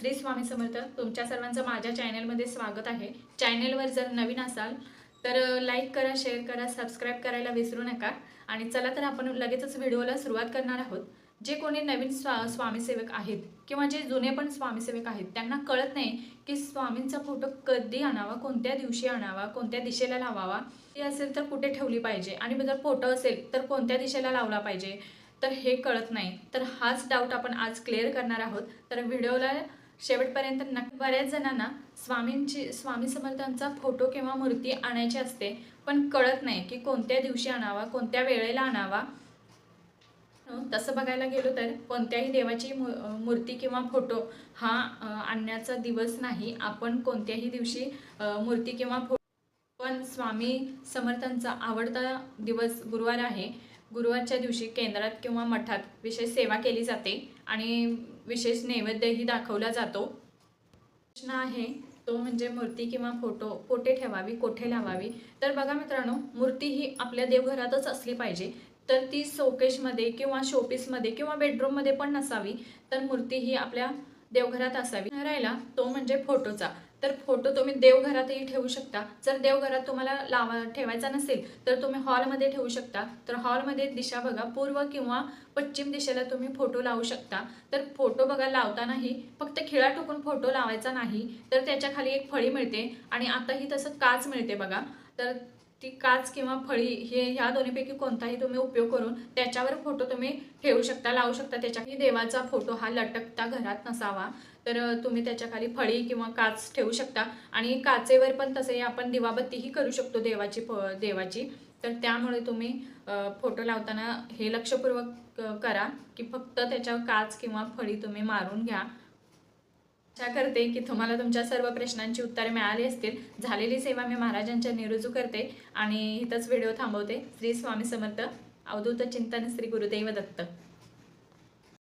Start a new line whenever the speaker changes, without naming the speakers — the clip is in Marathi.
श्री स्वामी समर्थ तुमच्या सर्वांचं माझ्या चॅनलमध्ये स्वागत आहे. चॅनलवर जर नवीन असाल तर लाईक करा शेअर करा सबस्क्राईब करायला विसरू नका. आणि चला तर आपण लगेचच व्हिडिओला सुरुवात करणार आहोत. जे कोणी नवीन स्वा स्वामीसेवक आहेत किंवा जे जुने पण स्वामीसेवक आहेत त्यांना कळत नाही की स्वामींचा फोटो कधी आणावा कोणत्या दिवशी आणावा कोणत्या दिशेला लावावा ती असेल तर कुठे ठेवली पाहिजे? आणि जर फोटो असेल तर कोणत्या दिशेला लावला पाहिजे? तर हे कळत नाही. तर हाच डाऊट आपण आज क्लिअर करणार आहोत. तर व्हिडिओला शेवटपर्यंत नक्की बऱ्याच जणांना स्वामींची स्वामी समर्थांचा फोटो किंवा मूर्ती आणायची असते पण कळत नाही की कोणत्या दिवशी आणावा कोणत्या वेळेला आणावा. तसं बघायला गेलो तर कोणत्याही देवाची मू मूर्ती किंवा फोटो हा आणण्याचा दिवस नाही. आपण कोणत्याही दिवशी मूर्ती किंवा फोटो पण स्वामी समर्थांचा आवडता दिवस गुरुवार आहे. गुरुवारच्या दिवशी केंद्रात किंवा मठात विशेष सेवा केली जाते आणि विशेष नैवेद्यही दाखवला जातो. प्रश्न आहे तो म्हणजे मूर्ती किंवा फोटो कोठे ठेवावी कोठे लावावी? तर बघा मित्रांनो मूर्ती ही आपल्या देवघरातच असली पाहिजे. तर ती शोकेशमध्ये किंवा शोपीसमध्ये किंवा बेडरूममध्ये पण नसावी. तर मूर्ती ही आपल्या देवघरात असावी. राहिला तो म्हणजे फोटोचा. तर फोटो तुम्ही देवघरातही ठेवू शकता. जर देवघरात तुम्हाला लावा ठेवायचा नसेल तर तुम्ही हॉलमध्ये ठेवू शकता. तर हॉलमध्ये दिशा बघा. पूर्व किंवा पश्चिम दिशेला तुम्ही फोटो लावू शकता. तर फोटो बघा लावतानाही फक्त खिळा टोकून फोटो लावायचा नाही. तर त्याच्याखाली एक फळी मिळते आणि आताही तसं काच मिळते बघा. तर ती काच किंवा फळी हे ह्या दोन्हीपैकी कोणताही तुम्ही उपयोग करून त्याच्यावर फोटो तुम्ही ठेवू शकता लावू शकता. त्याच्याखाली देवाचा फोटो हा लटकता घरात नसावा. तर तुम्ही त्याच्याखाली फळी किंवा काच ठेवू शकता. आणि काचेवर पण तसे आपण दिवाबत्तीही करू शकतो देवाची फ- देवाची. तर त्यामुळे तुम्ही फोटो लावताना हे लक्षपूर्वक करा की फक्त त्याच्यावर काच किंवा फळी तुम्ही मारून घ्या. आशा करते की तुम्हाला तुमच्या सर्व प्रश्नांची उत्तरे मिळाली असतील. झालेली सेवा मी महाराजांच्या निरुजू करते आणि इथंच व्हिडिओ थांबवते. श्री स्वामी समर्थ. अवधूत चिंतन श्री गुरुदेव दत्त.